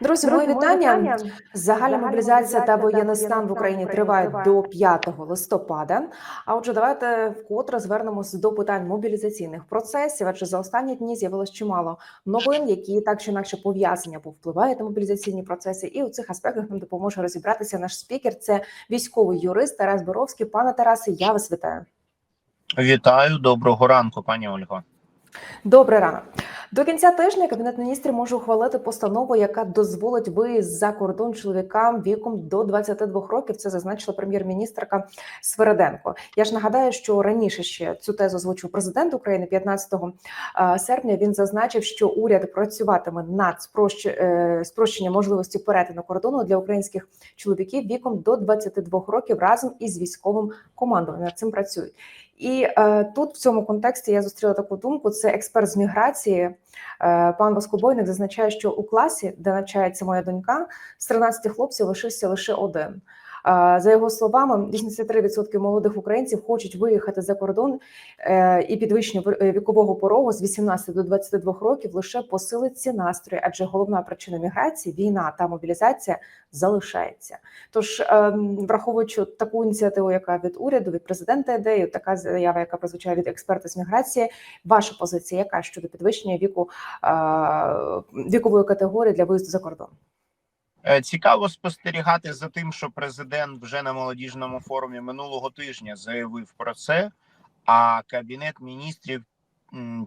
Друзі, мої вітання. Загальна мобілізація та воєнний стан в Україні тривають до 5 листопада. А отже, давайте вкотре звернемося до питань мобілізаційних процесів. Адже за останні дні з'явилось чимало новин, які так чи інакше пов'язані або впливають на мобілізаційні процеси. І у цих аспектах нам допоможе розібратися наш спікер. Це військовий юрист Тарас Боровський. Пане Тарасе, я вас вітаю. Вітаю, доброго ранку, пані Ольго. Добрий ранок. До кінця тижня кабінет міністрів може ухвалити постанову, яка дозволить виїзд за кордон чоловікам віком до 22 років. Це зазначила прем'єр-міністрка Свереденко. Я ж нагадаю, що раніше ще цю тезу озвучив президент України 15 серпня. Він зазначив, що уряд працюватиме над е, спрощенням можливості перетину кордону для українських чоловіків віком до 22 років разом із військовим командуванням. Над цим працюють. І е, тут в цьому контексті я зустріла таку думку. Це експерт з міграції, е, пан Воскобойник зазначає, що у класі, де навчається моя донька, з 13 хлопців лишився лише один. Е, за його словами, 83% молодих українців хочуть виїхати за кордон, е, і підвищення в- вікового порогу з 18 до 22 років лише посилить ці настрої, адже головна причина міграції війна та мобілізація залишається. Тож, ем, враховуючи таку ініціативу, яка від уряду, від президента ідею, така заява, яка прозвучає від експерта з міграції, ваша позиція, яка щодо підвищення віку е, вікової категорії для виїзду за кордон? Е, Цікаво спостерігати за тим, що президент вже на молодіжному форумі минулого тижня заявив про це, а кабінет міністрів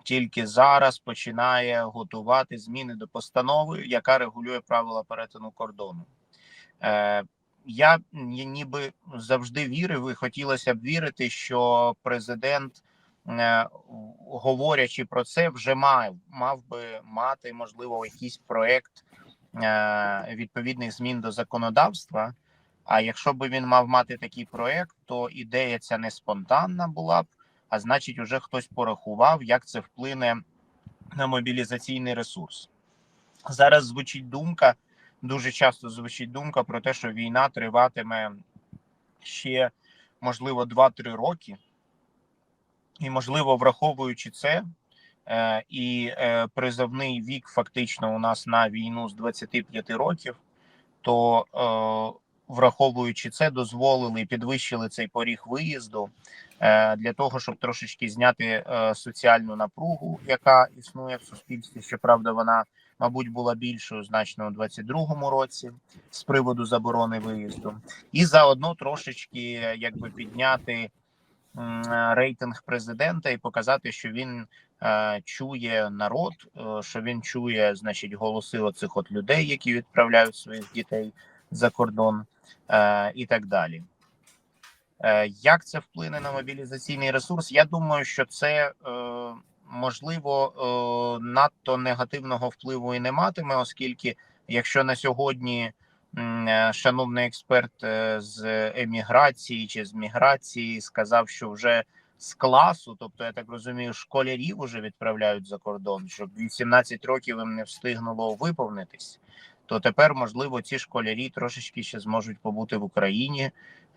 тільки зараз починає готувати зміни до постанови, яка регулює правила перетину кордону. Е, Я ніби завжди вірив, і хотілося б вірити, що президент, е, говорячи про це, вже мав мав би мати можливо якийсь проект відповідних змін до законодавства. А якщо би він мав мати такий проект, то ідея ця не спонтанна була б, а значить, уже хтось порахував, як це вплине на мобілізаційний ресурс. Зараз звучить думка, дуже часто звучить думка про те, що війна триватиме ще, можливо, 2-3 роки, і, можливо, враховуючи це, Е, і е, призовний вік фактично у нас на війну з 25 років, то е, враховуючи це, дозволили підвищили цей поріг виїзду е, для того, щоб трошечки зняти е, соціальну напругу, яка існує в суспільстві. Щоправда, вона, мабуть, була більшою значно у 22-му році з приводу заборони виїзду, і заодно трошечки якби підняти рейтинг президента і показати, що він е, чує народ, е, що він чує, значить, голоси оцих от людей, які відправляють своїх дітей за кордон, е, і так далі. Е, Як це вплине на мобілізаційний ресурс? Я думаю, що це е, можливо е, надто негативного впливу і не матиме, оскільки якщо на сьогодні е, шановний експерт е, з еміграції чи з міграції сказав, що вже з класу, тобто я так розумію, школярів уже відправляють за кордон, щоб 18 років їм не встигнуло виповнитись. То тепер, можливо, ці школярі трошечки ще зможуть побути в Україні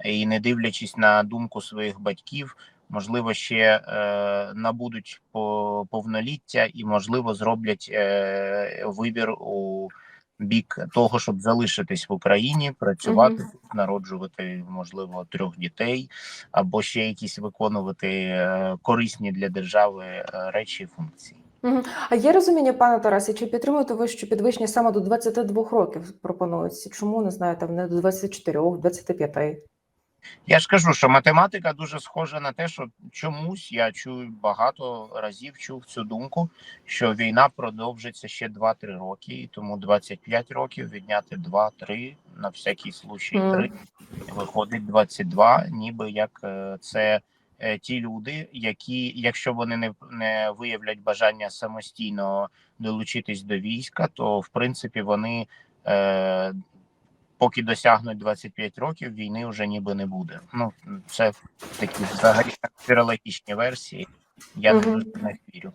і, не дивлячись на думку своїх батьків, можливо, ще е, набудуть по повноліття і, можливо, зроблять е, вибір у бік того, щоб залишитись в Україні, працювати, mm -hmm. народжувати, можливо, трьох дітей, або ще якісь виконувати е, корисні для держави е, речі і функції. А є розуміння, пане Тарасі, чи підтримуєте ви, що підвищення саме до 22 років пропонується? Чому не знаю, там не до 24, 25? Я ж кажу, що математика дуже схожа на те, що чомусь я чую багато разів чув цю думку, що війна продовжиться ще 2-3 роки, і тому 25 років відняти 2-3, на всякий случай Мгм. 3, виходить 22, ніби як е, це е, ті люди, які, якщо вони не, не виявлять бажання самостійно долучитись до війська, то в принципі вони. Поки досягнуть 25 років, війни вже ніби не буде. Ну це такі взагалі фірологічні версії. Я Мгм. дуже в них вірю.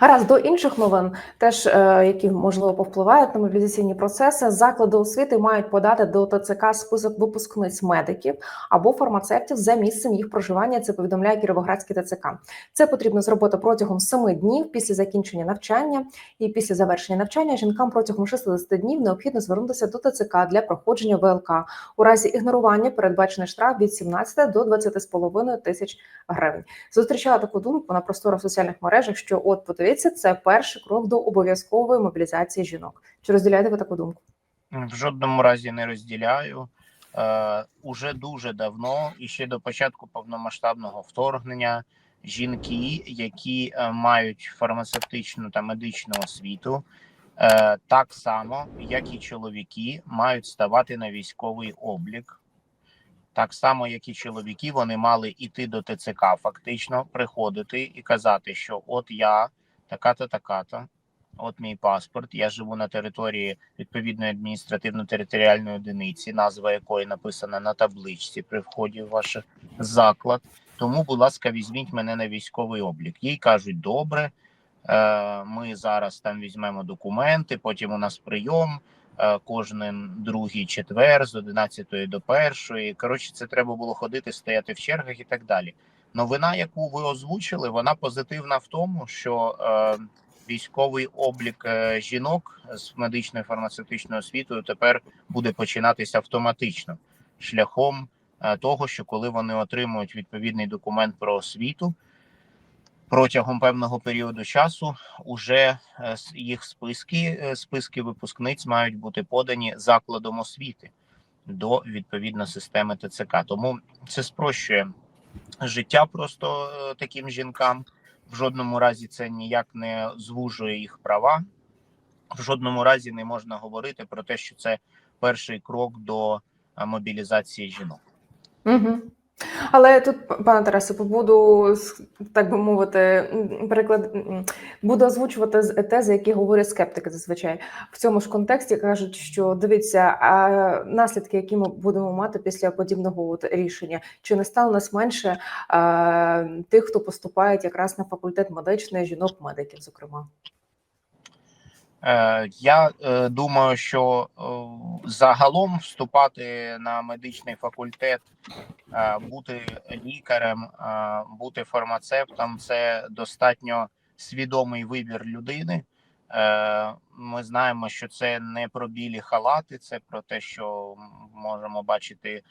Гаразд до інших новин, теж е, які можливо повпливають на мобілізаційні процеси. Заклади освіти мають подати до ТЦК список випускниць медиків або фармацевтів за місцем їх проживання. Це повідомляє Кіровоградський ТЦК. Це потрібно зробити протягом 7 днів після закінчення навчання. І після завершення навчання жінкам протягом 60 днів необхідно звернутися до ТЦК для проходження ВЛК. У разі ігнорування передбачений штраф від 17 до 20,5 тисяч гривень. Зустрічала таку думку на просторах соціальних мережах, що от подивіться, це перший крок до обов'язкової мобілізації жінок. Чи розділяєте ви таку думку? В жодному разі не розділяю. Е, уже дуже давно, і ще до початку повномасштабного вторгнення, жінки, які е, мають фармацевтичну та медичну освіту, е, так само, як і чоловіки, мають ставати на військовий облік. Так само, як і чоловіки, вони мали йти до ТЦК, фактично приходити і казати, що от я така-то, така-то, от мій паспорт. Я живу на території відповідної адміністративно-територіальної одиниці, назва якої написана на табличці при вході в ваш заклад. Тому, будь ласка, візьміть мене на військовий облік. Їй кажуть, добре. е, Ми зараз там візьмемо документи. Потім у нас прийом. Е, Кожен другий четвер з 11 до 1. Коротше, це треба було ходити, стояти в чергах і так далі. Новина, яку ви озвучили, вона позитивна в тому, що е, військовий облік е, жінок з медичною фармацевтичною освітою тепер буде починатися автоматично шляхом е, того, що коли вони отримують відповідний документ про освіту. Протягом певного періоду часу уже е, їх списки, е, списки випускниць мають бути подані закладом освіти до відповідно системи ТЦК. Тому це спрощує життя просто е, таким жінкам. В жодному разі це ніяк не звужує їх права. В жодному разі не можна говорити про те, що це перший крок до мобілізації жінок. Угу. Але тут, пане Тарасе, буду с- так би мовити, м, переклад буду озвучувати тези, які говорять скептики зазвичай в цьому ж контексті кажуть, що дивіться, а наслідки, які ми будемо мати після подібного от рішення, чи не стало нас менше а, тих, хто поступають якраз на факультет медичний жінок-медиків, зокрема. Е, Я е, думаю, що е, загалом вступати на медичний факультет, бути лікарем, бути фармацевтом це достатньо свідомий вибір людини. Ми знаємо, що це не про білі халати, це про те, що можемо бачити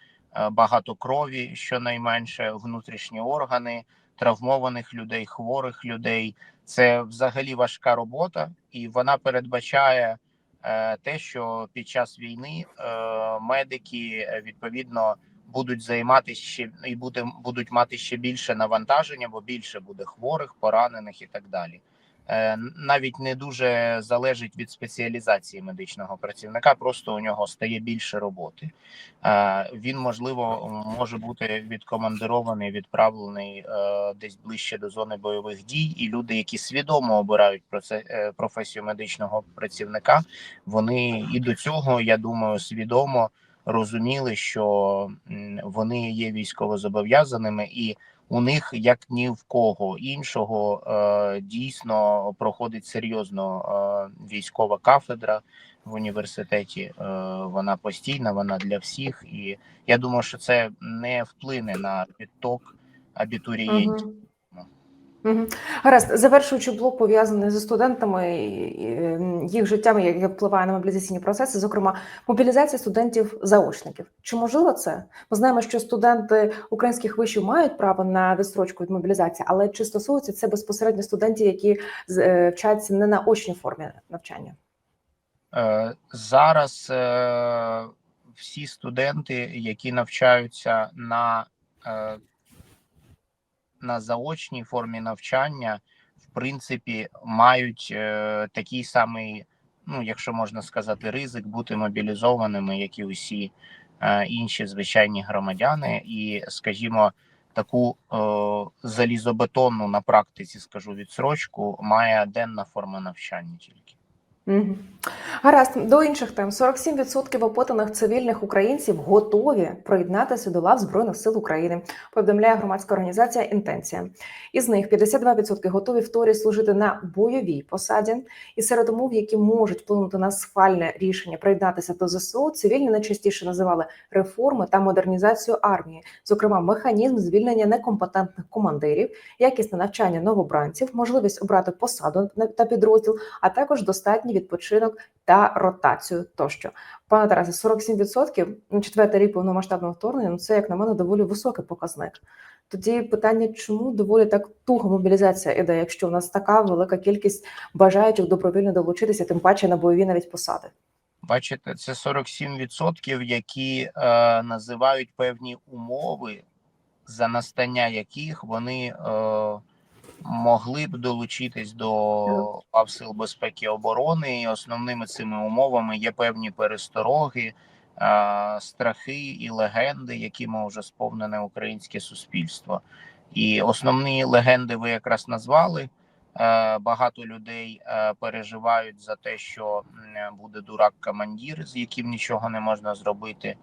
багато крові, щонайменше внутрішні органи, травмованих людей, хворих людей. Це взагалі важка робота, і вона передбачає е, те, що під час війни е, медики е, відповідно будуть займатися ще і буде, будуть мати ще більше навантаження, бо більше буде хворих, поранених і так далі. Е, навіть не дуже залежить від спеціалізації медичного працівника, просто у нього стає більше роботи. Е, Він можливо може бути відкомандирований, відправлений е, десь ближче до зони бойових дій, і люди, які свідомо обирають професію медичного працівника, вони і до цього, я думаю, свідомо розуміли, що вони є військовозобов'язаними і у них як ні в кого іншого е, дійсно проходить серйозно е, військова кафедра в університеті. Е, вона постійна, вона для всіх, і я думаю, що це не вплине на підток абітурієнтів. Гаразд, завершуючи блок пов'язаний зі студентами їх життям, яке впливає на мобілізаційні процеси, зокрема мобілізація студентів-заочників. Чи можливо це? Ми знаємо, що студенти українських вишів мають право на відстрочку від мобілізації, але чи стосується це безпосередньо студентів, які е, вчаться не на очній формі навчання? Е, Зараз е, всі студенти, які навчаються на, на заочній формі навчання, в принципі, мають е, такий самий, ну, якщо можна сказати, ризик бути мобілізованими, як і усі е, інші звичайні громадяни, і, скажімо, таку е, залізобетонну на практиці, скажу, відсрочку має денна форма навчання тільки. Гаразд, до інших тем. 47% опитаних цивільних українців готові приєднатися до лав Збройних сил України, повідомляє громадська організація Інтенція. Із них 52% готові в торі служити на бойовій посаді. І серед умов, які можуть вплинути на схвальне рішення приєднатися до ЗСУ, цивільні найчастіше називали реформи та модернізацію армії, зокрема, механізм звільнення некомпетентних командирів, якісне навчання новобранців, можливість обрати посаду та підрозділ, а також достатній відпочинок та ротацію тощо. Пане Тарасе, 47% на четвертий рік повномасштабного вторгнення. Ну це як на мене доволі високий показник. Тоді питання, чому доволі так туго мобілізація іде, якщо в нас така велика кількість бажаючих добровільно долучитися, тим паче на бойові навіть посади. Бачите, це 47%, які е, називають певні умови, за настання яких вони е, могли б долучитись до лав сил безпеки і оборони. І основними цими умовами є певні перестороги, е, страхи і легенди, якими вже сповнене українське суспільство. І основні легенди ви якраз назвали. Е, Багато людей е, переживають за те, що буде дурак командир, з яким нічого не можна зробити.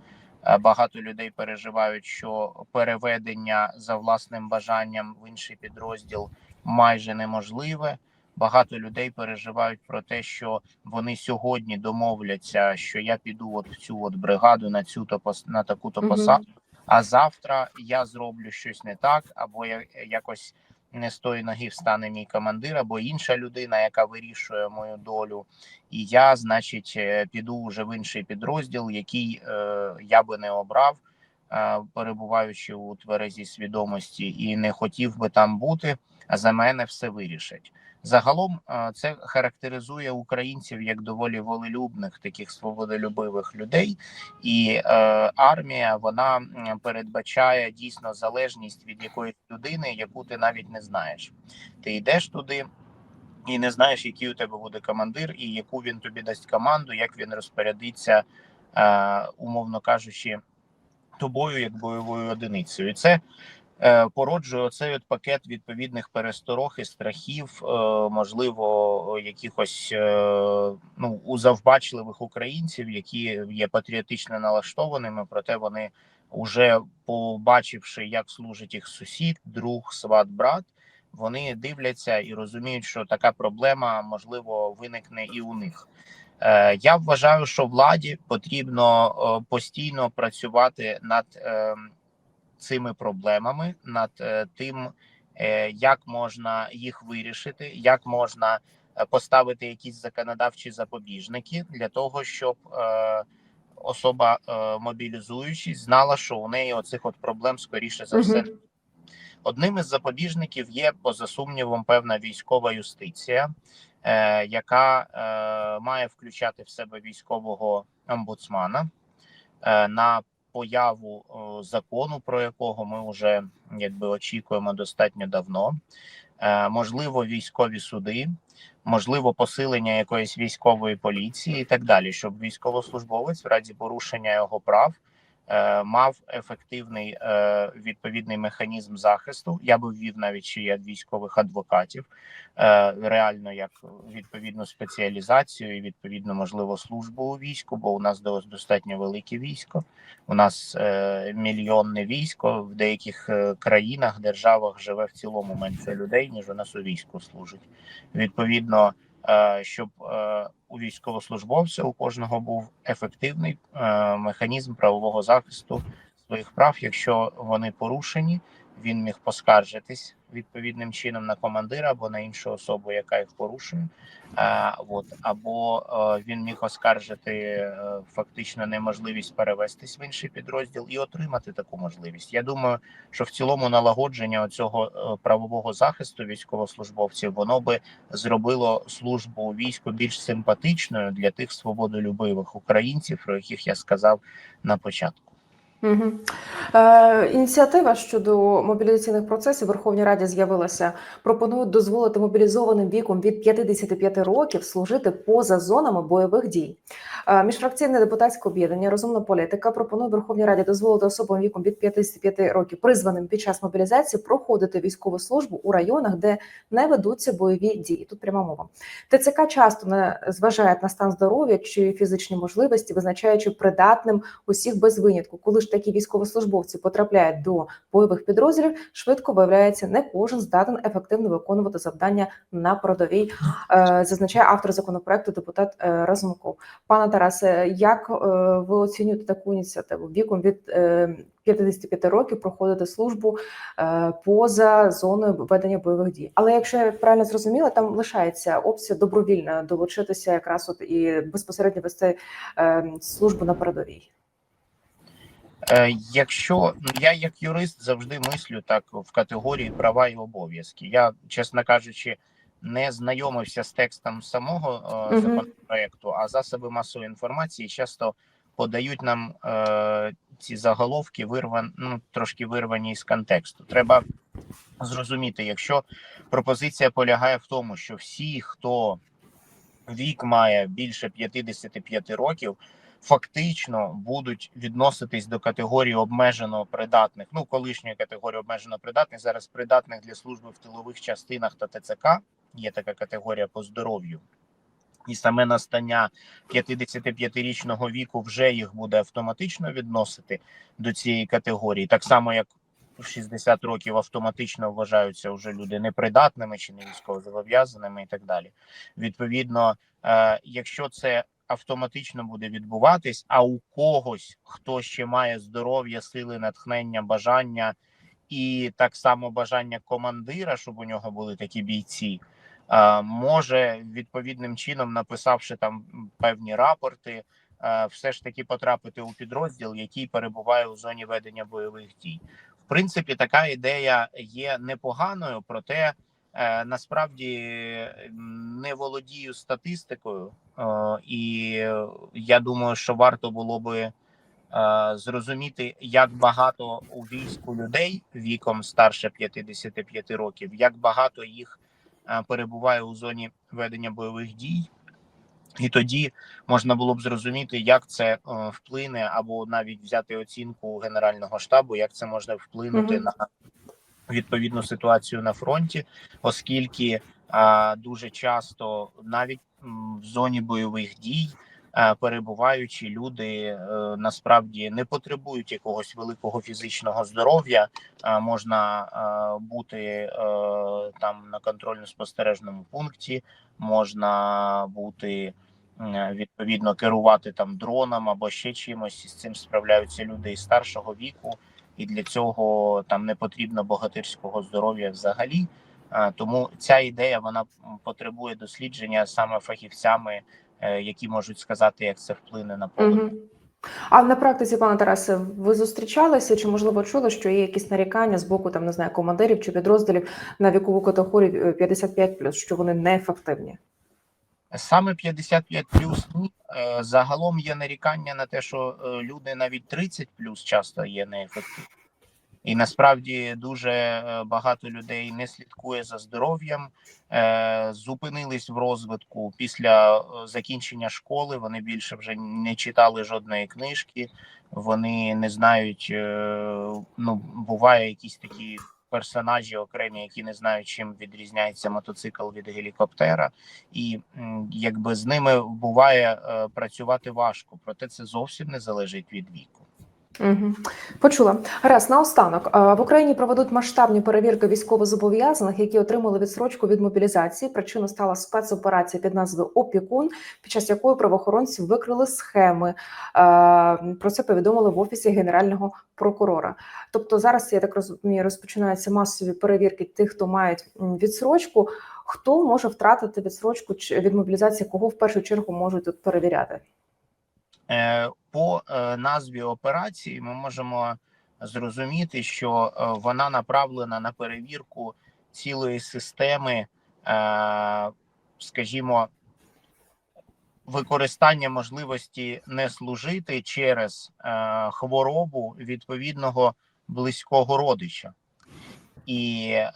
Е, Багато людей переживають, що переведення за власним бажанням в інший підрозділ майже неможливе. Багато людей переживають про те, що вони сьогодні домовляться, що я піду от в цю от бригаду на цю то на таку то посаду, а завтра я зроблю щось не так, або я якось не з тої ноги встане мій командир, або інша людина, яка вирішує мою долю. І я, значить, е, піду вже в інший підрозділ, який е, я би не обрав, перебуваючи у тверезій свідомості, і не хотів би там бути. За мене все вирішать. Загалом е, це характеризує українців як доволі волелюбних, таких свободолюбивих людей, і е, армія вона передбачає дійсно залежність від якоїсь людини, яку ти навіть не знаєш. Ти йдеш туди. І не знаєш, який у тебе буде командир, і яку він тобі дасть команду, як він розпорядиться, е, умовно кажучи, тобою як бойовою одиницею. І це е, породжує оцей от пакет відповідних пересторог і страхів, е, можливо, якихось е, ну у завбачливих українців, які є патріотично налаштованими, проте вони вже побачивши, як служить їх сусід, друг, сват, брат. Вони дивляться і розуміють, що така проблема можливо виникне і у них. Е, Я вважаю, що владі потрібно е, постійно працювати над е, цими проблемами, над тим, як можна їх вирішити, як можна поставити якісь законодавчі запобіжники для того, щоб особа мобілізуючись знала, що у неї оцих от проблем скоріше за все. Одним із запобіжників є, поза сумнівом, певна військова юстиція, е, яка е, має включати в себе військового омбудсмана е, на появу е, закону, про якого ми вже якби очікуємо достатньо давно. Е, можливо, військові суди, можливо, посилення якоїсь військової поліції і так далі, щоб військовослужбовець в разі порушення його прав мав ефективний е, відповідний механізм захисту. Я би ввів навіть ще як військових адвокатів, е, реально як відповідну спеціалізацію і відповідно можливо службу у війську, бо у нас до- достатньо велике військо. У нас е, мільйонне військо в деяких е, країнах, державах живе в цілому менше людей, ніж у нас у війську служить. Відповідно, е, щоб е, у військовослужбовця у кожного був ефективний е, механізм правового захисту своїх прав, якщо вони порушені, він міг поскаржитись відповідним чином на командира або на іншу особу, яка їх порушує. Е, от або е, він міг оскаржити е, фактично неможливість перевестись в інший підрозділ і отримати таку можливість. Я думаю, що в цілому налагодження цього е, правового захисту військовослужбовців воно би зробило службу війську більш симпатичною для тих свободолюбивих українців, про яких я сказав на початку. Угу. Е, ініціатива щодо мобілізаційних процесів в Верховній Раді з'явилася. Пропонують дозволити мобілізованим віком від 55 років служити поза зонами бойових дій. Е, міжфракційне депутатське об'єднання Розумна політика пропонує Верховній Раді дозволити особам віком від 55 років, призваним під час мобілізації, проходити військову службу у районах, де не ведуться бойові дії. Тут пряма мова. ТЦК часто не зважають на стан здоров'я чи фізичні можливості, визначаючи придатним усіх без винятку. Коли ж такі військовослужбовці потрапляють до бойових підрозділів, швидко виявляється, не кожен здатен ефективно виконувати завдання на передовій, е, зазначає автор законопроекту депутат е, Разумков. Пане Тарасе, як е, ви оцінюєте таку ініціативу віком від е, 55 років проходити службу поза зоною ведення бойових дій? Але якщо я правильно зрозуміла, там лишається опція добровільно долучитися якраз от і безпосередньо вести е, службу на передовій. Е, Якщо ну, я як юрист завжди мислю так в категорії права і обов'язки. Я, чесно кажучи, не знайомився з текстом самого Мгм. законопроекту, а засоби масової інформації часто подають нам е, ці заголовки вирван, ну, трошки вирвані із контексту. Треба зрозуміти, якщо пропозиція полягає в тому, що всі, хто вік має більше 55 років, фактично будуть відноситись до категорії обмежено придатних, ну колишньої категорії обмежено придатних, зараз придатних для служби в тилових частинах та ТЦК. Є така категорія по здоров'ю. І саме настання 55-річного віку вже їх буде автоматично відносити до цієї категорії, так само як в 60 років автоматично вважаються вже люди непридатними чи не військовозобов'язаними і так далі. Відповідно, е, якщо це автоматично буде відбуватись, а у когось, хто ще має здоров'я, сили, натхнення, бажання і так само бажання командира, щоб у нього були такі бійці, може відповідним чином, написавши там певні рапорти, все ж таки потрапити у підрозділ, який перебуває у зоні ведення бойових дій. В принципі, така ідея є непоганою, проте насправді не володію статистикою, е, і я думаю, що варто було би е, зрозуміти, як багато у війську людей віком старше 55 років, як багато їх е, перебуває у зоні ведення бойових дій. І тоді можна було б зрозуміти, як це е, вплине, або навіть взяти оцінку Генерального штабу, як це може вплинути Мгм. на відповідну ситуацію на фронті, оскільки е, дуже часто навіть в зоні бойових дій. Перебуваючи, люди е, насправді не потребують якогось великого фізичного здоров'я. Можна бути е, там на контрольно-спостережному пункті, можна бути відповідно керувати там дроном або ще чимось. І з цим справляються люди і старшого віку, і для цього там не потрібно богатирського здоров'я взагалі. Е, Тому ця ідея вона потребує дослідження саме фахівцями, е, які можуть сказати, як це вплине на поле. А на практиці, пане Тарасе, ви зустрічалися чи можливо чули, що є якісь нарікання з боку там не знаю командирів чи підрозділів на вікову категорію е, 55+, що вони неефективні? Саме 55 плюс ні. Е, Загалом є нарікання на те, що е, люди навіть 30 плюс часто є неефективні. І насправді дуже е, багато людей не слідкує за здоров'ям, зупинились в розвитку після закінчення школи. Вони більше вже не читали жодної книжки, вони не знають. Ну, буває якісь такі персонажі окремі, які не знають, чим відрізняється мотоцикл від гелікоптера, і якби з ними буває е, працювати важко, проте це зовсім не залежить від віку. Угу. Почула. Раз наостанок А, в Україні проведуть масштабні перевірки військовозобов'язаних, які отримали відсрочку від мобілізації. Причиною стала спецоперація під назвою Опікун, під час якої правоохоронці викрили схеми. Про це повідомили в офісі генерального прокурора. Тобто, зараз я так розумію, розпочинаються масові перевірки тих, хто мають відсрочку. Хто може втратити відсрочку від мобілізації? Кого в першу чергу можуть тут перевіряти? Е, По е, назві операції ми можемо зрозуміти, що е, вона направлена на перевірку цілої системи, скажімо, використання можливості не служити через хворобу відповідного близького родича. І е,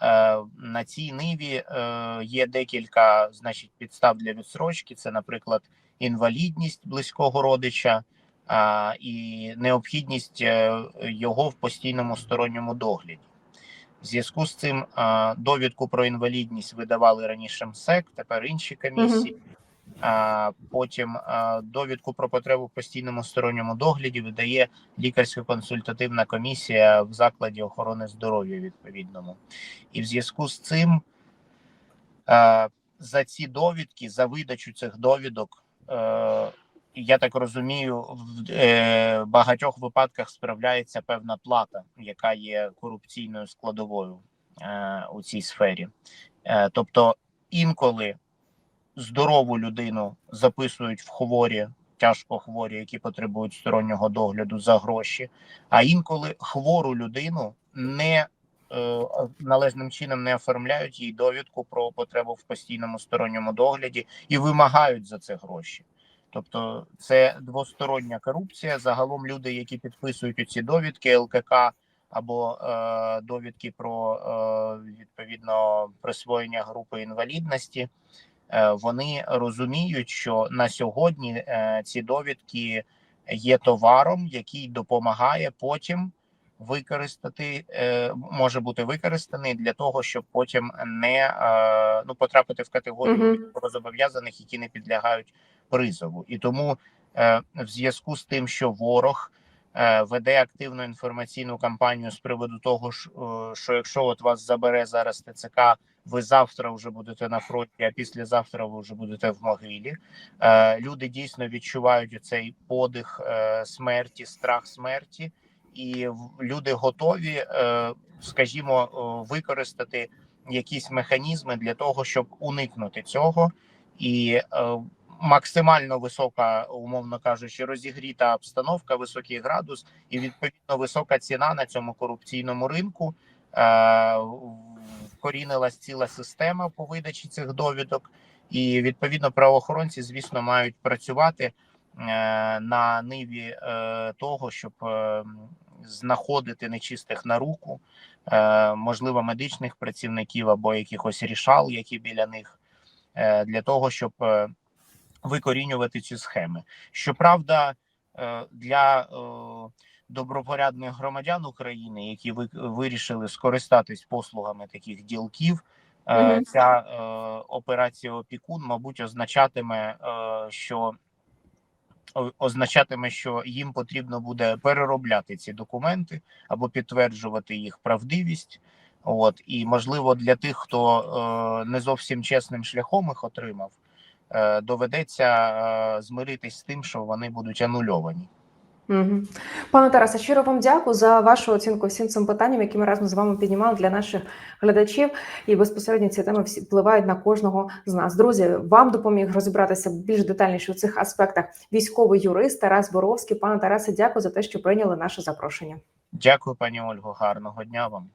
на цій ниві е, є декілька значить, підстав для відсрочки. Це, наприклад, інвалідність близького родича е, і необхідність е, його в постійному сторонньому догляді. В зв'язку з цим е, довідку про інвалідність видавали раніше МСЕК, тепер інші комісії. А потім довідку про потребу в постійному сторонньому догляді видає лікарсько-консультативна комісія в закладі охорони здоров'я відповідному. І в зв'язку з цим за ці довідки, за видачу цих довідок, е, я так розумію, в е, багатьох випадках справляється певна плата, яка є корупційною складовою е, у цій сфері. Тобто інколи здорову людину записують в хворі, тяжко хворі, які потребують стороннього догляду за гроші. А інколи хвору людину не е, належним чином не оформляють їй довідку про потребу в постійному сторонньому догляді і вимагають за це гроші. Тобто це двостороння корупція. Загалом люди, які підписують ці довідки ЛКК або е, довідки про е, відповідно присвоєння групи інвалідності, вони розуміють, що на сьогодні е, ці довідки є товаром, який допомагає потім використати, е, може бути використаний для того, щоб потім не е, ну потрапити в категорію Мгм. зобов'язаних, які не підлягають призову. І тому е, в зв'язку з тим, що ворог е, веде активну інформаційну кампанію з приводу того, е, що якщо от вас забере зараз ТЦК, ви завтра вже будете на фронті, а післязавтра ви вже будете в могилі. Е, люди дійсно відчувають цей подих е, смерті, страх смерті, і люди готові, е, скажімо, е, використати якісь механізми для того, щоб уникнути цього, і е, максимально висока, умовно кажучи, розігріта обстановка, високий градус, і відповідно висока ціна на цьому корупційному ринку. Е, вкорінилась ціла система по видачі цих довідок, і відповідно правоохоронці, звісно, мають працювати е, на ниві е, того, щоб знаходити нечистих на руку, можливо, медичних працівників або якихось рішал, які біля них, для того, щоб викорінювати ці схеми. Щоправда, е, для е, добропорядних громадян України, які ви вирішили скористатись послугами таких ділків. е. Ця е, операція опікун, мабуть, означатиме, е, що означатиме, що їм потрібно буде переробляти ці документи або підтверджувати їх правдивість. От і можливо для тих, хто е, не зовсім чесним шляхом їх отримав, доведеться е, змиритись з тим, що вони будуть анульовані. Угу. Пане Тарасе, щиро вам дякую за вашу оцінку всім цим питанням, які ми разом з вами піднімали для наших глядачів. І безпосередньо ці теми всі впливають на кожного з нас. Друзі, вам допоміг розібратися більш детальніше у цих аспектах військовий юрист Тарас Боровський. Пане Тарасе, дякую за те, що прийняли наше запрошення. Дякую, пані Ольго. Гарного дня вам.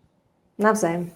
Навзаєм.